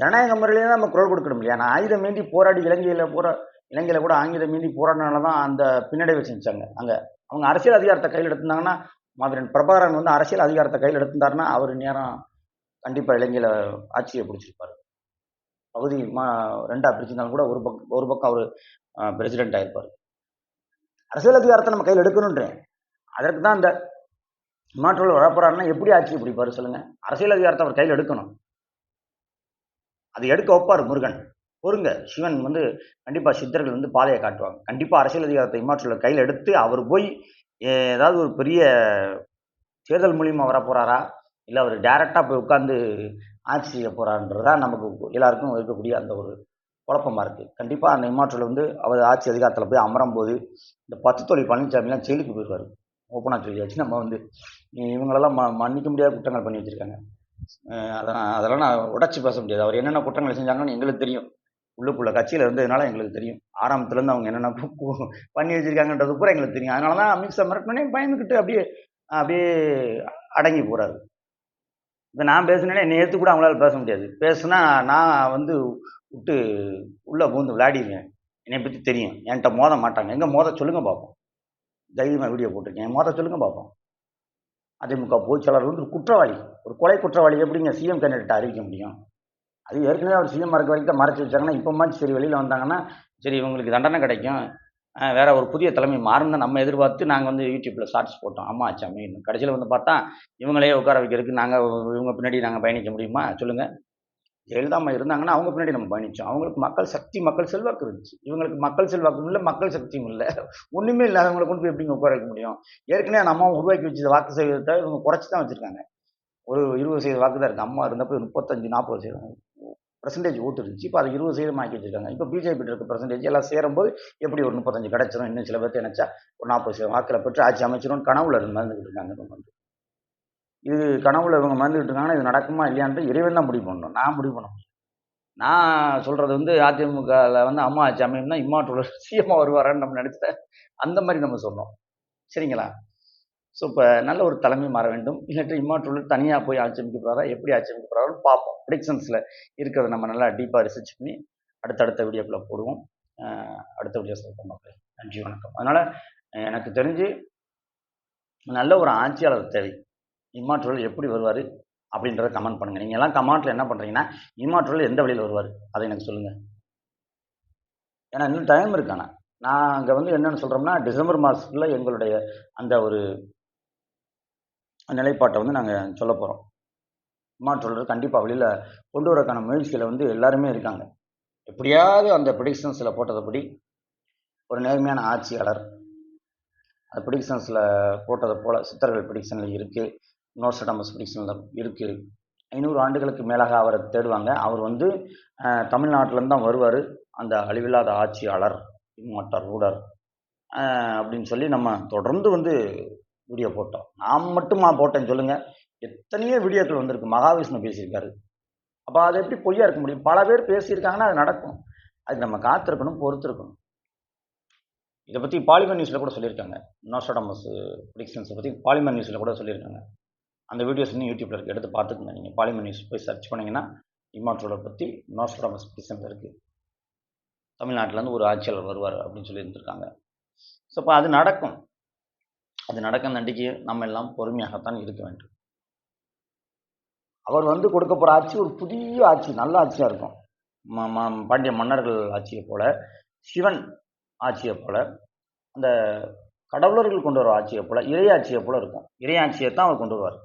ஜனநாயக முறையிலே தான் நம்ம குரல் கொடுக்கணும் இல்லையா? நான் ஆயுதம் மீண்டி போராடி இலங்கையில் போரா இலங்கையில் கூட ஆங்கிலம் மீண்டி போராடினால தான் அந்த பின்னடைவை செஞ்சாங்க. அங்கே அவங்க அரசியல் அதிகாரத்தை கையில் எடுத்திருந்தாங்கன்னா மாவீரன் பிரபாகரன் வந்து அரசியல் அதிகாரத்தை கையில் எடுத்திருந்தாருன்னா அவர் நேரம் கண்டிப்பாக இலங்கையில் ஆட்சியை பிடிச்சிருப்பார். பகுதி மா ரெண்டாக பிரிச்சிருந்தாலும் கூட ஒரு பக்கம் ஒரு பக்கம் அவர் பிரசிடென்ட் ஆயிருப்பார். அரசியல் அதிகாரத்தை நம்ம கையில் எடுக்கணுன்றேன். அதற்கு தான் இந்த மாற்றோல் வரப்போறாருன்னா எப்படி ஆட்சி பிடிப்பார் சொல்லுங்க. அரசியல் அதிகாரத்தை அவர் கையில் எடுக்கணும். அது எடுக்க வைப்பார் முருகன். பொறுங்க. சிவன் வந்து கண்டிப்பாக சித்தர்கள் வந்து பாதையை காட்டுவாங்க. கண்டிப்பாக அரசியல் அதிகாரத்தை இமாற்றல கையில் எடுத்து அவர் போய் ஏதாவது ஒரு பெரிய தேர்தல் மூலியமாக வரப்போகிறாரா இல்லை அவர் டேரெக்டாக போய் உட்காந்து ஆட்சி செய்ய போகிறான்றது தான் நமக்கு எல்லாருக்கும் இருக்கக்கூடிய அந்த ஒரு குழப்பமாக இருக்குது கண்டிப்பாக அந்த இமாற்றல் வந்து அவர் ஆட்சி அதிகாரத்தில் போய் அமரும் போது இந்த பத்து தொழில் பழனிசாமிலாம் ஜெயிலுக்கு போயிடுவார் ஓப்பனாக சொல்லியாச்சு. நம்ம வந்து இவங்களெல்லாம் ம மன்னிக்க முடியாத குற்றங்கள் பண்ணி வச்சுருக்காங்க. அதெல்லாம் அதெல்லாம் நான் உடச்சி பேச முடியாது. அவர் என்னென்ன குற்றங்கள் செஞ்சாங்கன்னு எங்களுக்கு தெரியும். உள்ளுக்குள்ள கட்சியில் இருந்ததுனால எங்களுக்கு தெரியும். ஆரம்பத்துலேருந்து அவங்க என்னென்ன பண்ணி வச்சுருக்காங்கன்றது கூட எங்களுக்கு தெரியும். அதனால தான் அமித்ஷா மிரட்டினே பயந்துக்கிட்டு அப்படியே அப்படியே அடங்கி போகிறாரு இப்போ நான் பேசுனேன்னா என்னை கூட அவங்களால பேச முடியாது. பேசுனா நான் வந்து விட்டு உள்ளே பூந்து விளையாடிடுவேன் என்னை பற்றி தெரியும். என்கிட்ட மோத மாட்டாங்க. எங்கே மோத சொல்லுங்கள் பார்ப்போம் தைரியமாக வீடியோ போட்டிருக்கேன். மோத சொல்லுங்கள் பார்ப்போம் அதிமுக பொதுச்செயலாளர் வந்து ஒரு குற்றவாளி. ஒரு கொலை குற்றவாளி எப்படிங்க சிஎம் கேண்டிடேட் அறிவிக்க முடியும்? அது ஏற்கனவே அவர் சிஎம் மறக்க வரைக்கும் தான் மறைச்சி வச்சாங்கன்னா இப்போ மாதிரி சரி வெளியில் வந்தாங்கன்னா சரி இவங்களுக்கு தண்டனை கிடைக்கும். வேற ஒரு புதிய தலைமை மாறும் தான் நம்ம எதிர்பார்த்து நாங்கள் வந்து யூடியூப்பில் ஷார்ட்ஸ் போட்டோம். அம்மா ஆச்சாமி கடைசியில் வந்து பார்த்தா இவங்களே உட்கார வைக்கிறதுக்கு நாங்கள் இவங்க பின்னாடி நாங்கள் பயணிக்க முடியுமா? சொல்லுங்கள் ஜெயலலிதா அம்மா இருந்தாங்கன்னா அவங்க பின்னாடி நம்ம பயணித்தோம் அவங்களுக்கு மக்கள் சக்தி மக்கள் செல்வாக்கு இருந்துச்சு. இவங்களுக்கு மக்கள் செல்வாக்கும் இல்லை மக்கள் சக்தியும் இல்லை ஒன்றுமே இல்லாதவங்களை கொண்டு போய் எப்படிங்க உட்கார வைக்க முடியும்? ஏற்கனவே அந்த அம்மாவை உருவாக்கி வச்ச வாக்கு சதவீதத்தை இவங்க குறைச்சி தான் வச்சுருக்காங்க. ஒரு இருபது சதவீத வாக்கு தான் இருக்குது அம்மா இருந்தப்போ முப்பத்தஞ்சு நாற்பது சதவீதம். பர்சன்டேஜ் ஓட்டு இருந்துச்சு இப்போ அது இருபது சதவீதம் ஆக்கி வச்சிருக்காங்க இப்போ பிஜேபி இருக்க பர்சன்டேஜ் எல்லாம் சேரும்போது எப்படி ஒரு முப்பத்தஞ்சு கிடச்சிரும்? இன்னும் சில பேர்த்து நினச்சா ஒரு நாற்பது சதவீதம் வாக்கில் பெற்று ஆட்சி அமைச்சிரும் கனவுல இருந்து மறந்துக்கிட்டு இருக்காங்க இவங்க வந்து. இது கனவுல இவங்க மறந்துக்கிட்டு இருக்காங்கன்னா இது நடக்குமா இல்லையான்ட்டு இறைவன் தான் முடிவு பண்ணணும். நான் முடிவு பண்ண முடியும் நான் சொல்கிறது வந்து அதிமுகவில் வந்து அம்மா ஆட்சி அமையும்னா இம்மாற்றோட சீமா வருவாரான்னு நம்ம நினச்சிட்டேன் அந்த மாதிரி நம்ம சொன்னோம். சரிங்களா? ஸோ இப்போ நல்ல ஒரு தலைமை மாற வேண்டும். இல்லாட்டி இம்மாற்றுள்ள தனியாக போய் ஆட்சி அமைக்க போகிறாரா எப்படி ஆட்சி அமைக்க போகிறாருன்னு பார்ப்போம். ப்ரிடிக்ஷன்ஸில் இருக்கிறத நம்ம நல்லா டீப்பாக ரிசர்ச் பண்ணி அடுத்தடுத்த வீடியோக்குள்ளே போடுவோம். அடுத்த வீடியோஸில் மக்கள். நன்றி வணக்கம். அதனால் எனக்கு தெரிஞ்சு நல்ல ஒரு ஆட்சியாளர் தேவை. இம்மாற்றுவல் எப்படி வருவார் அப்படின்றத கமெண்ட் பண்ணுங்கள் நீங்கள் எல்லாம் கமெண்ட்டில் என்ன பண்ணுறீங்கன்னா இம்மாற்றுவல் எந்த வழியில் வருவார்? அதை எனக்கு சொல்லுங்கள் ஏன்னா இன்னும் டைம் இருக்காண்ணா. நான் அங்கே வந்து என்னென்னு சொல்கிறோம்னா டிசம்பர் மாதத்தில் எங்களுடைய அந்த ஒரு நிலைப்பாட்டை வந்து நாங்கள் சொல்ல போகிறோம் இம்மாற்றுவலர் கண்டிப்பாக வெளியில் கொண்டு வரக்கான முயற்சியில் வந்து எல்லாருமே இருக்காங்க. எப்படியாவது அந்த ப்ரிடிக்ஷன்ஸில் போட்டதுபடி ஒரு நேர்மையான ஆட்சியாளர் அந்த ப்ரிடிக்ஷன்ஸில் போட்டதை போல் சித்தர்கள் ப்ரிடிக்ஷனில் இருக்குது நோஸ்டடாமஸ் ப்ரிடிக்ஷனில் இருக்குது ஐநூறு ஆண்டுகளுக்கு மேலாக அவரை தேடுவாங்க. அவர் வந்து தமிழ்நாட்டிலேருந்து தான் வருவார். அந்த அழிவில்லாத ஆட்சியாளர் இம்மாட்டார் ரூடர் அப்படின்னு சொல்லி நம்ம தொடர்ந்து வந்து வீடியோ போட்டோம். நான் மட்டுமா போட்டேன்னு சொல்லுங்கள் எத்தனையோ வீடியோக்கள் வந்திருக்கு. மகாவிஷ்ணு பேசியிருக்காரு. அப்போ அது எப்படி பொய்யா இருக்க முடியும்? பல பேர் பேசியிருக்காங்கன்னா அது நடக்கும். அது நம்ம காத்திருக்கணும் பொறுத்திருக்கணும். இதை பற்றி பாலிமர் நியூஸில் கூட சொல்லியிருக்காங்க. நோஸ்டடாமஸ் ப்ரிடிக்ஷன்ஸை பற்றி பாலிமர் நியூஸில் கூட சொல்லியிருக்காங்க. அந்த வீடியோஸ் இன்னும் யூடியூப்பில் இருக்குது எடுத்து பார்த்துக்கோங்க. நீங்கள் பாலிமர் நியூஸ் போய் சர்ச் பண்ணிங்கன்னா இம்மாற்றோலர் பற்றி நோஸ்டடாமஸ் ப்ரிடிக்ஷனில் இருக்குது தமிழ்நாட்டிலேருந்து ஒரு ஆட்சியாளர் வருவார் அப்படின்னு சொல்லி இருந்திருக்காங்க ஸோ அப்போ அது நடக்கும். அது நடக்கும் நண்டிக்கு நம்ம எல்லாம் பொறுமையாகத்தான் இருக்க வேண்டும். அவர் வந்து கொடுக்க போகிற ஆட்சி ஒரு புதிய ஆட்சி நல்ல ஆட்சியாக இருக்கும். பாண்டிய மன்னர்கள் ஆட்சியை போல சிவன் ஆட்சியை போல அந்த கடவுளர்கள் கொண்டு வர ஆட்சியை போல இறையாட்சியை போல இருக்கும். இறையாட்சியை தான் அவர் கொண்டு வருவார்.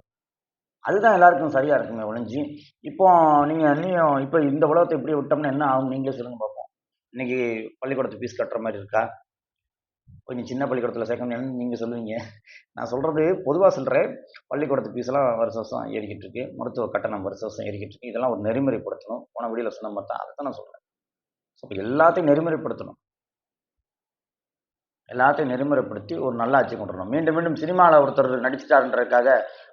அதுதான் எல்லாருக்கும் சரியாக இருக்குமே ஒழிஞ்சு இப்போ நீங்கள் இன்னும் இப்போ இந்த உலகத்தை இப்படி விட்டோம்னா என்ன ஆகும்? நீங்களே சொல்லுங்க பார்ப்போம். இன்னைக்கு பள்ளிக்கூடத்து ஃபீஸ் கட்டுற மாதிரி இருக்கா? கொஞ்சம் சின்ன பள்ளிக்கூடத்தில் சேர்க்கணும்னு நீங்கள் சொல்லுவீங்க. நான் சொல்கிறது பொதுவாக சொல்கிறேன் பள்ளிக்கூடத்து ஃபீஸ்லாம் வருஷ வருஷம் ஏறிக்கிட்டு இருக்கு மருத்துவ கட்டணம் வருஷ வருஷம் ஏறிக்கிட்டு இருக்கு இதெல்லாம் ஒரு நெறிமுறைப்படுத்தணும். போன வீடியோவில் சொன்ன மாதிரி தான். அதை தான் நான் சொல்கிறேன் ஸோ எல்லாத்தையும் நெறிமுறைப்படுத்தணும். எல்லாத்தையும் நெறிமுறைப்படுத்தி ஒரு நல்ல ஆட்சி கொண்டு வரணும். மீண்டும் மீண்டும் சினிமாவில் ஒருத்தர் நடிச்சிட்டாருன்றதுக்காக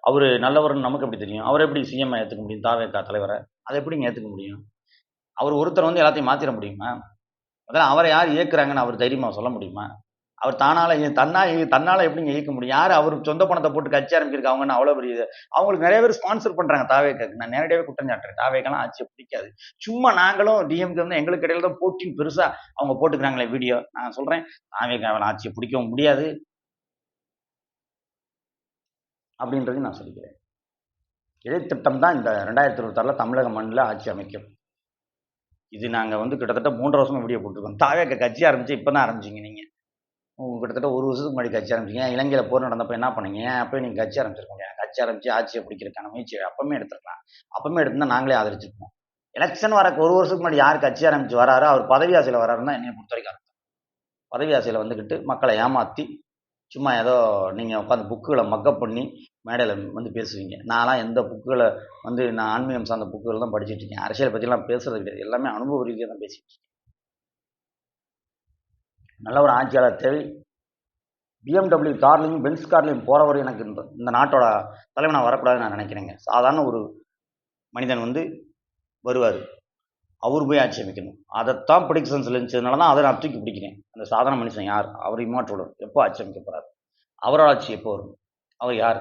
அவர் நல்லவர்னு நமக்கு எப்படி தெரியும்? அவர் எப்படி சிஎம்ஐ ஏற்றுக்க முடியும்? தாவேக்கா தலைவரை. அதை எப்படிங்க ஏற்றுக்க முடியும்? அவர் ஒருத்தர் வந்து எல்லாத்தையும் மாற்றிட முடியுமா? அதெல்லாம் அவரை யார் இயக்குறாங்கன்னு அவர் தைரியமாக சொல்ல முடியுமா? அவர் தானால தன்னா தன்னால் எப்படிங்க இயக்க முடியும்? யார் அவர் சொந்த பணத்தை போட்டு கட்சி ஆரம்பிச்சிருக்காங்கன்னு அவ்வளோ பெரிய அவங்களுக்கு நிறைய பேர் ஸ்பான்சர் பண்ணுறாங்க தாவேக்காக்கு. நான் நேரடியாகவே குற்றம் சாட்டுறேன். தாவேக்கெல்லாம் ஆட்சியை பிடிக்காது. சும்மா நாங்களும் டிஎம்கே வந்து எங்களுக்கு இடையில தான் போட்டின்னு பெருசாக அவங்க போட்டுக்கிறாங்களே வீடியோ நான் சொல்கிறேன் அவன் ஆட்சியை பிடிக்கவும் முடியாது. அப்படின்றது நான் சொல்லிக்கிறேன். இடைத்திட்டம் தான் இந்த ரெண்டாயிரத்தி இருபத்தாறில் தமிழக மண்ணில் ஆட்சி அமைக்கும். இது நாங்கள் வந்து கிட்டத்தட்ட மூன்று வருஷமாக வீடியோ போட்டிருக்கோம். தாவேக்க கட்சி ஆரம்பிச்சு இப்போ தான் ஆரம்பிச்சிங்க நீங்கள் கிட்டத்தட்ட ஒரு வருஷத்துக்கு முன்னாடி கட்சி ஆரம்பிச்சிங்க. இலங்கையில் போர் நடந்தப்போ என்ன பண்ணீங்க? அப்போ நீங்கள் கட்சி ஆரம்பிச்சிருக்க கட்சி ஆரம்பிச்சு ஆட்சியை பிடிக்கிறதுக்கான முயற்சி அப்பவுமே எடுத்துருக்கலாம். அப்பவுமே எடுத்துருந்தா நாங்களே ஆதரிச்சிருப்போம். எலெக்ஷன் வரக்கு ஒரு வருஷத்துக்கு முன்னாடி யார் கட்சி ஆரம்பிச்சு வராரோ அவர் பதவி ஆசையில் வராருன்னா என்னை பொறுத்த வரைக்கும் அர்த்தம். பதவி ஆசையில் வந்துக்கிட்டு மக்களை ஏமாற்றி சும்மா ஏதோ நீங்கள் உட்காந்து புக்குகளை மக்கப் பண்ணி மேடையில் வந்து பேசுவீங்க. நான்லாம் எந்த புக்குகளை வந்து நான் ஆன்மீகம் சார்ந்த புக்குகள் தான் படிச்சுட்டு இருக்கேன். அரசியல் பற்றிலாம் பேசுறது கிடையாது. எல்லாமே அனுபவ ரீதியாக தான் பேசிட்டு இருக்கேன். நல்ல ஒரு ஆட்சியாளர் தேவை. பிஎம்டபிள்யூ கார்லையும் பென்ஸ் கார்லையும் போகிறவர் எனக்கு இந்த இந்த நாட்டோட தலைவனாக வரக்கூடாதுன்னு நான் நினைக்கிறேங்க. சாதாரண ஒரு மனிதன் வந்து வருவார். அவர் போய் ஆட்சி அமைக்கணும். அதைத்தான் ப்ரிடிக்ஷன்ஸில் இருந்துச்சதுனால தான் அதை நான் தூக்கி பிடிக்கிறேன். அந்த சாதாரண மனுஷன் யார்? அவர் இம்மாற்றோட எப்போ ஆட்சி அமைக்க போகிறார் அவரோட ஆட்சி எப்போ வரும்? அவர் யார்?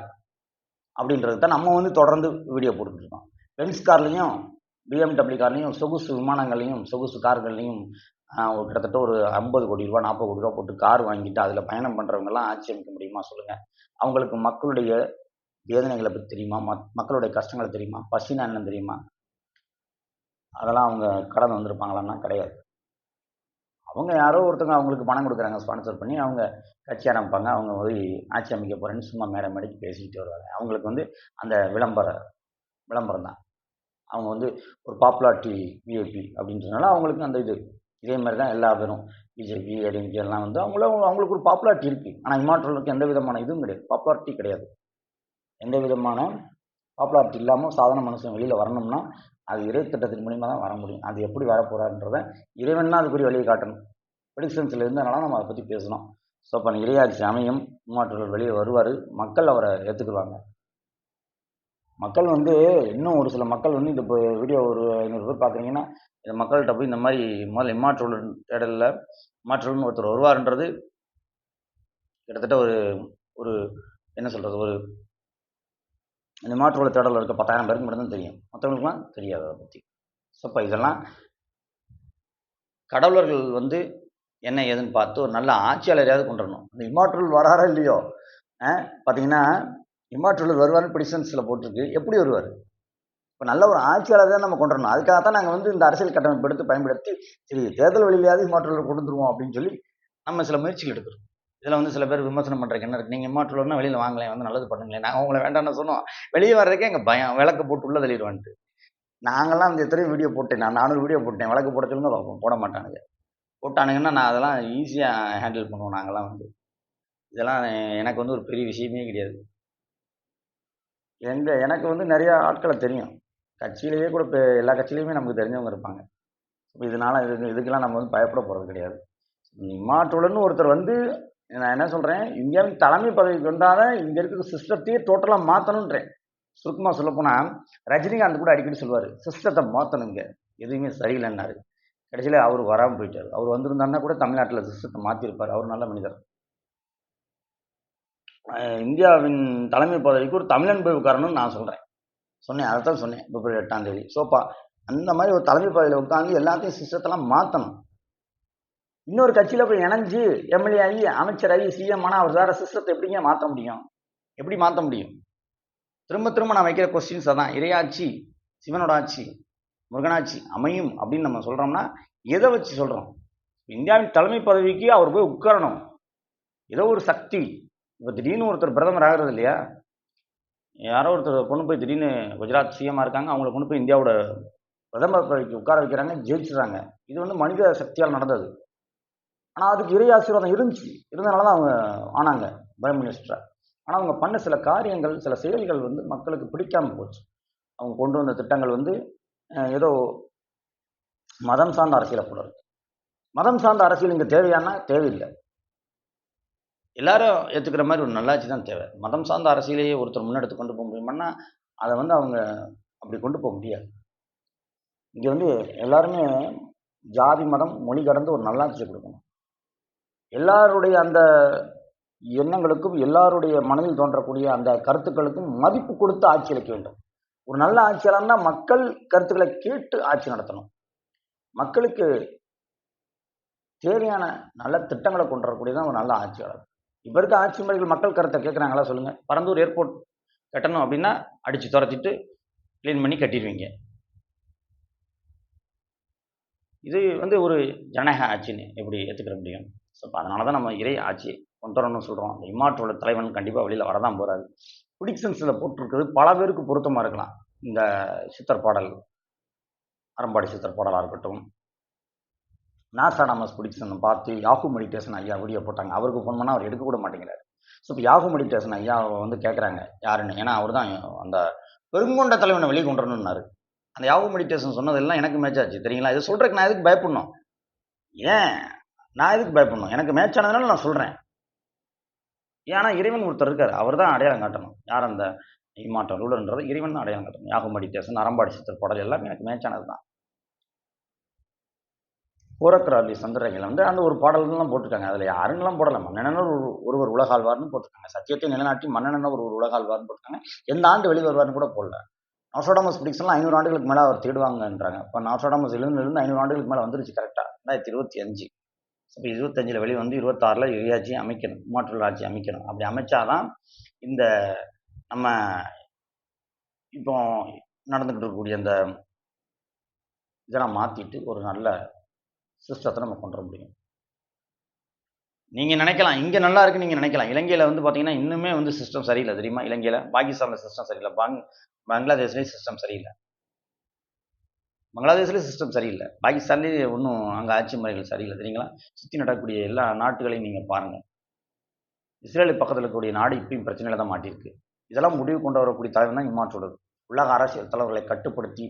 அப்படின்றது தான் நம்ம வந்து தொடர்ந்து வீடியோ போட்டுட்ருக்கோம் பென்ஸ் கார்லேயும் பிஎம்டபிள்யூ கார்லேயும் சொகுசு விமானங்கள்லையும் சொகுசு கார்கள்லையும் ஒரு கிட்டத்தட்ட ஒரு ஐம்பது கோடி ரூபா நாற்பது கோடி ரூபா போட்டு கார் வாங்கிட்டு அதில் பயணம் பண்ணுறவங்கெல்லாம் ஆட்சி அமைக்க முடியுமா சொல்லுங்கள் அவங்களுக்கு மக்களுடைய வேதனைகளை பற்றி தெரியுமா? மக் மக்களுடைய கஷ்டங்களை தெரியுமா? பசினா என்னன்னு தெரியுமா? அதெல்லாம் அவங்க கடந்து வந்திருப்பாங்களான்னா கிடையாது. அவங்க யாரோ ஒருத்தங்க அவங்களுக்கு பணம் கொடுக்குறாங்க ஸ்பான்சர் பண்ணி அவங்க கட்சி ஆரம்பிப்பாங்க அவங்க போய் ஆட்சி அமைக்க போகிறேன்னு சும்மா மேடம் மேடைக்கு பேசிக்கிட்டு வருவாங்க. அவங்களுக்கு வந்து அந்த விளம்பர விளம்பரம் தான் அவங்க வந்து ஒரு பாப்புலாரிட்டி விஐபி அப்படின்றதுனால அவங்களுக்கு அந்த இது இதே மாதிரி தான் எல்லா பேரும் பிஜேபி ஏடிஎம்கே எல்லாம் வந்து அவங்கள அவங்களுக்கு ஒரு பாப்புலாரிட்டி இருக்குது ஆனால் இமாற்றலுக்கு எந்த விதமான இதுவும் கிடையாது. பாப்புலாரிட்டி கிடையாது. எந்த விதமான பாப்புலாரிட்டி இல்லாமல் சாதாரண மனுஷன் வெளியில் வரணும்னா அது இறை திட்டத்தின் மூலிமா தான் வர முடியும். அது எப்படி வரப்போகிறான்றத இறைவன் தான் அதுக்குரிய வழியை காட்டணும். ப்ரெடிக்ஷன்ஸில் இருந்தனால நம்ம அதை பற்றி பேசணும். ஸோ அப்போ இறையாட்சி அமையும் மாற்றவர் வெளியே வருவார். மக்கள் அவரை ஏற்றுக்குவாங்க மக்கள் வந்து இன்னும் ஒரு சில மக்கள் வந்து இந்த வீடியோ ஒரு ஐநூறு பேர் பார்க்குறீங்கன்னா இந்த மக்கள்கிட்ட போய் இந்த மாதிரி முதல்ல இம்மாற்றோல் தேடலில் இம்மாற்றோல்னு ஒருத்தர் வருவார்ன்றது கிட்டத்தட்ட ஒரு ஒரு என்ன சொல்கிறது ஒரு இந்த மாற்றோல தேடலில் இருக்க பத்தாயிரம் பேருக்கு மட்டும்தான் தெரியும். மற்றவங்களுக்குலாம் தெரியாது அதை பற்றி ஸோ இப்போ இதெல்லாம் கடவுளர்கள் வந்து என்ன ஏதுன்னு பார்த்து ஒரு நல்ல ஆட்சியாளரையாவது கொண்டு வரணும். அந்த இம்மாற்றல் வராரா இல்லையோ? பார்த்தீங்கன்னா இம்மாற்றுள்ளர் வருவார்னு பிடிசன்ஸில் போட்டிருக்கு. எப்படி வருவார்? இப்போ நல்ல ஒரு ஆட்சியாளர் தான் நம்ம கொண்டு வரணும். அதுக்காக தான் நாங்கள் வந்து இந்த அரசியல் கட்டமைப்பு எடுத்து பயன்படுத்தி சரி தேர்தல் வழியிலையாவது இம்மாற்றுள்ளர் கொண்டு வந்துருவோம் அப்படின்னு சொல்லி நம்ம சில முயற்சிகள் எடுக்கிறோம் இதில் வந்து சில பேர் விமர்சனம் பண்ணுறதுக்கு என்ன இருக்குது நீங்கள் இம்மாற்றுள்ளர்னா வெளியில் வாங்கலேன் வந்து நல்லது பண்ணுங்களேன். நாங்கள் உங்களை வேண்டாம்னு சொன்னோம். வெளியே வர்றதுக்கே எங்கள் பயம் விளக்கு போட்டு உள்ள தள்ளிடுவான்ட்டு. நாங்கள்லாம் வந்து எத்தனையோ வீடியோ போட்டேன். நான் நானூறு வீடியோ போட்டேன். விளக்கு போட சொல்லுங்க பார்ப்போம் போட மாட்டானுங்க. போட்டானுங்கன்னா நான் அதெல்லாம் ஈஸியாக ஹேண்டில் பண்ணுவோம் நாங்கள்லாம் வந்து. இதெல்லாம் எனக்கு வந்து ஒரு பெரிய விஷயமே கிடையாது. எங்கள் எனக்கு வந்து நிறையா ஆட்களை தெரியும். கட்சியிலேயே கூட இப்போ எல்லா கட்சியிலையுமே நமக்கு தெரிஞ்சவங்க இருப்பாங்க. இப்போ இதனால இது இதுக்கெல்லாம் நம்ம வந்து பயப்பட போகிறது கிடையாது. இம்மாற்றுடன் ஒருத்தர் வந்து நான் என்ன சொல்கிறேன் இந்தியாவின் தலைமை பதவிக்கு வந்தால் இங்கே இருக்கிற சிஸ்டத்தையே டோட்டலாக மாற்றணுன்றேன் சுருக்கமாக சொல்லப்போனால் ரஜினிகாந்த் கூட அடிக்கடி சொல்லுவார் சிஸ்டத்தை மாற்றணுங்க எதுவுமே சரியில்லைன்னாரு. கடைசியில் அவர் வராமல் போயிட்டார். அவர் வந்திருந்தாருன்னா கூட தமிழ்நாட்டில் சிஸ்டத்தை மாற்றிருப்பார் அவர் நல்ல மனிதர். இந்தியாவின் தலைமை பதவிக்கு ஒரு தமிழன் போய் உட்காரணும்னு நான் சொல்கிறேன் சொன்னேன் அதை தான் சொன்னேன் பிப்ரவரி எட்டாம் தேதி. சோப்பா அந்த மாதிரி ஒரு தலைமை பதவியில் உட்காந்து எல்லாத்தையும் சிஸ்டத்தெல்லாம் மாற்றணும் இன்னொரு கட்சியில் போய் இணைஞ்சு எம்எல்ஏ ஆகி அமைச்சர் ஆகி சிஎம் ஆனால் அவர் வேறு சிஸ்டத்தை எப்படிங்க மாற்ற முடியும்? எப்படி மாற்ற முடியும்? திரும்ப திரும்ப நான் வைக்கிற கொஸ்டின்ஸ் அதான். இறையாட்சி சிவனோட ஆட்சி முருகனாட்சி அமையும் அப்படின்னு நம்ம சொல்கிறோம்னா எதை வச்சு சொல்கிறோம் இந்தியாவின் தலைமை பதவிக்கு அவர் போய் உட்காரணும். ஏதோ ஒரு சக்தி. இப்போ திடீர்னு ஒருத்தர் பிரதமர் ஆகிறது இல்லையா? யாரோ ஒருத்தர் கொண்டு போய் திடீர்னு குஜராத் சிஎம்மாக இருக்காங்க அவங்கள கொண்டு போய் இந்தியாவோட பிரதமர் பதவிக்கு உட்கார வைக்கிறாங்க ஜெயிச்சுறாங்க இது வந்து மனித சக்தியால் நடந்தது. ஆனால் அதுக்கு இறை ஆசீர்வாதம் இருந்துச்சு. இருந்தனால தான் அவங்க ஆனாங்க பிரைம் மினிஸ்டராக ஆனால் அவங்க பண்ண சில காரியங்கள் சில செயல்கள் வந்து மக்களுக்கு பிடிக்காமல் போச்சு. அவங்க கொண்டு வந்த திட்டங்கள் வந்து ஏதோ மதம் சார்ந்த அரசியலை போல இருக்கு. மதம் சார்ந்த அரசியல் இங்கே தேவையானா தேவையில்லை. எல்லாரும் ஏற்றுக்கிற மாதிரி ஒரு நல்லாட்சி தான் தேவை. மதம் சார்ந்த அரசியலையே ஒருத்தர் முன்னெடுத்து கொண்டு போக முடியுமான்னா அதை வந்து அவங்க அப்படி கொண்டு போக முடியாது. இங்கே வந்து எல்லாருமே ஜாதி மதம் மொழி கடந்து ஒரு நல்லாட்சியை கொடுக்கணும். எல்லாருடைய அந்த எண்ணங்களுக்கும் எல்லாருடைய மனதில் தோன்றக்கூடிய அந்த கருத்துக்களுக்கும் மதிப்பு கொடுத்து ஆட்சி அளிக்க வேண்டும். ஒரு நல்ல ஆட்சியாளர்னா மக்கள் கருத்துக்களை கேட்டு ஆட்சி நடத்தணும். மக்களுக்கு தேவையான நல்ல திட்டங்களை கொண்டு வரக்கூடியதான் ஒரு நல்ல ஆட்சியாளர். இப்போ இருக்க ஆட்சி முறைகள் மக்கள் கருத்தை கேட்குறாங்களா சொல்லுங்கள் பரந்தூர் ஏர்போர்ட் கட்டணும் அப்படின்னா அடித்து துரத்திட்டு க்ளீன் பண்ணி கட்டிடுவீங்க. இது வந்து ஒரு ஜனநாயக ஆட்சின்னு எப்படி ஏற்றுக்கிற முடியும்? ஸோ அதனால தான் நம்ம இறை ஆட்சி கொண்டு வரணும்னு சொல்கிறோம் அந்த இம்மாற்றோட தலைவன் கண்டிப்பாக வெளியில் வரதான் போகிறாரு பிடிக்ஷன்ஸில் போட்டிருக்கிறது பல பேருக்கு பொருத்தமாக இருக்கலாம். இந்த சித்தர் பாடல் அறம்பாடி சித்தர் பாடலாக இருக்கட்டும் நாசாடாமஸ் பிடிக்ஷன் பார்த்து யாகு மெடிடேஷன் ஐயா வீடியோ போட்டாங்க. அவருக்கு ஃபோன் பண்ணால் அவர் எடுக்க கூட மாட்டேங்கிறார். ஸோ இப்போ யாகு மெடிடேஷன் ஐயா வந்து கேட்குறாங்க யாருன்னு? ஏன்னா அவர் தான் அந்த பெருங்கொண்ட தலைவனை வெளியே கொண்டு அந்த யாகு மெடிடேஷன் சொன்னதெல்லாம் எனக்கு மேட்ச் ஆச்சு. தெரியுங்களா? இதை சொல்கிறதுக்கு நான் எதுக்கு பயப்படணும்? ஏன்? நான் எதுக்கு பயப்படணும்? எனக்கு மேட்ச் ஆனதுனால நான் சொல்கிறேன் ஏன்னா இறைவன் ஒருத்தர் இருக்கார். அவர் தான் அடையாளம் காட்டணும். யார் அந்த இம்மாற்றம் ரூலர்ன்றது இறைவன் தான் அடையாளம் காட்டணும். யாகு மெடிடேஷன் அரம்பாடி சித்தர் படல் எல்லாமே எனக்கு மேட்ச் ஆனது தான் கோரக்கராலி சந்திரங்கள் வந்து அந்த ஒரு பாடல்கள்லாம் போட்டிருக்காங்க. அதில் யாருங்கெல்லாம் போடல. மன்னனர் ஒரு ஒருவர் உலகாழ்வார்னு போட்டிருக்காங்க. சத்தியத்தை நிலைநாட்டி மன்னனர் ஒரு உலகாழ்வார்னு போட்டிருக்காங்க. எந்த ஆண்டு வெளிவருவார்னு கூட போடல. நாசோடாமஸ் பிடிக்ஸ்லாம் ஐநூறு ஆண்டுகளுக்கு மேலே அவர் தேடுவாங்கன்றாங்க. இப்போ நாசோடாமஸ் எழுந்திலிருந்து ஐநூறு ஆண்டுகளுக்கு மேலே வந்துருச்சு கரெக்டாக ரெண்டாயிரத்தி இருபத்தி அஞ்சு. இப்போ இருபத்தஞ்சில் வெளியே வந்து இருபத்தாறில் இறையாட்சி அமைக்கணும். மாற்றுள்ள ஆட்சி அமைக்கணும். அப்படி அமைச்சாதான் இந்த நம்ம இப்போ நடந்துக்கிட்டு இருக்கக்கூடிய அந்த இதெல்லாம் மாற்றிட்டு ஒரு நல்ல சிஸ்டத்தை நம்ம கொண்டு வர முடியும். நீங்கள் நினைக்கலாம் இங்கே நல்லா இருக்குன்னு நீங்கள் நினைக்கலாம். இலங்கையில் வந்து பார்த்தீங்கன்னா இன்னுமே வந்து சிஸ்டம் சரியில்லை தெரியுமா? இலங்கையில் பாகிஸ்தானில் சிஸ்டம் சரியில்லை பங் பங்களாதேஷ்லேயும் சிஸ்டம் சரியில்லை. பங்களாதேஷ்லேயும் சிஸ்டம் சரியில்லை. பாகிஸ்தான்லேயே ஒன்றும் அங்கே ஆட்சி முறைகள் சரியில்லை தெரியுங்களா? சுற்றி நடக்கக்கூடிய எல்லா நாட்டுகளையும் நீங்கள் பாருங்கள் இஸ்ரேலு பக்கத்தில் இருக்கக்கூடிய நாடு இப்பயும் பிரச்சனையில தான் மாட்டியிருக்கு. இதெல்லாம் முடிவு கொண்டு வரக்கூடிய தலைவர் தான் இம்மாற்றுள்ளது உலக அரசியல் தலைவர்களை கட்டுப்படுத்தி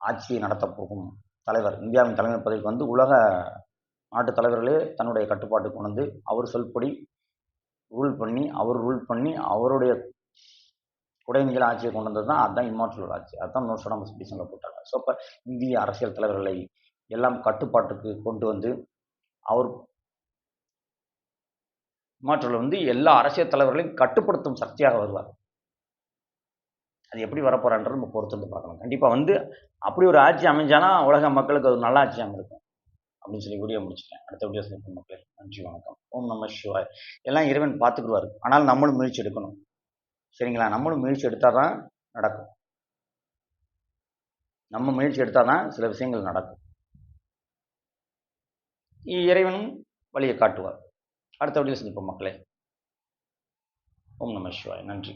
ஆட்சியை நடத்தப் போகும். தலைவர் இந்தியாவின் தலைமை பதவிக்கு வந்து உலக நாட்டு தலைவர்களே தன்னுடைய கட்டுப்பாட்டுக்கு கொண்டு வந்து அவர் சொல்படி ரூல் பண்ணி அவர் ரூல் பண்ணி அவருடைய குடைநிலை ஆட்சியை கொண்டு வந்தது தான் அதுதான் இம்மாற்றுள்ள ஆட்சி. அதுதான் நோஸ்டாமஸ் பிடிஷனில் போட்டாங்க. ஸோ அப்போ இந்திய அரசியல் தலைவர்களை எல்லாம் கட்டுப்பாட்டுக்கு கொண்டு வந்து அவர் இம்மாற்றுள்ள வந்து எல்லா அரசியல் தலைவர்களையும் கட்டுப்படுத்தும் சக்தியாக வருவார். அது எப்படி வரப்போறான்றது நம்ம பொறுத்து வந்து பார்க்கலாம் கண்டிப்பாக வந்து அப்படி ஒரு ஆட்சி அமைஞ்சானா உலக மக்களுக்கு அது நல்ல ஆட்சியாக இருக்கும் அப்படின்னு சொல்லி வீடியோ முடிச்சுட்டேன். அடுத்த வீடியோ சந்திப்போம் மக்களே. நன்றி வணக்கம். ஓம் நம்ம சிவாய். எல்லாம் இறைவன் பார்த்துக்குருவார் ஆனால் நம்மளும் முயற்சி எடுக்கணும். சரிங்களா? நம்மளும் முயற்சி எடுத்தால் தான் நடக்கும். நம்ம முயற்சி எடுத்தால் தான் சில விஷயங்கள் நடக்கும். இறைவனும் வழியை காட்டுவார். அடுத்த வீடியோ சந்திப்போம் மக்களே. ஓம் நம சிவாய். நன்றி.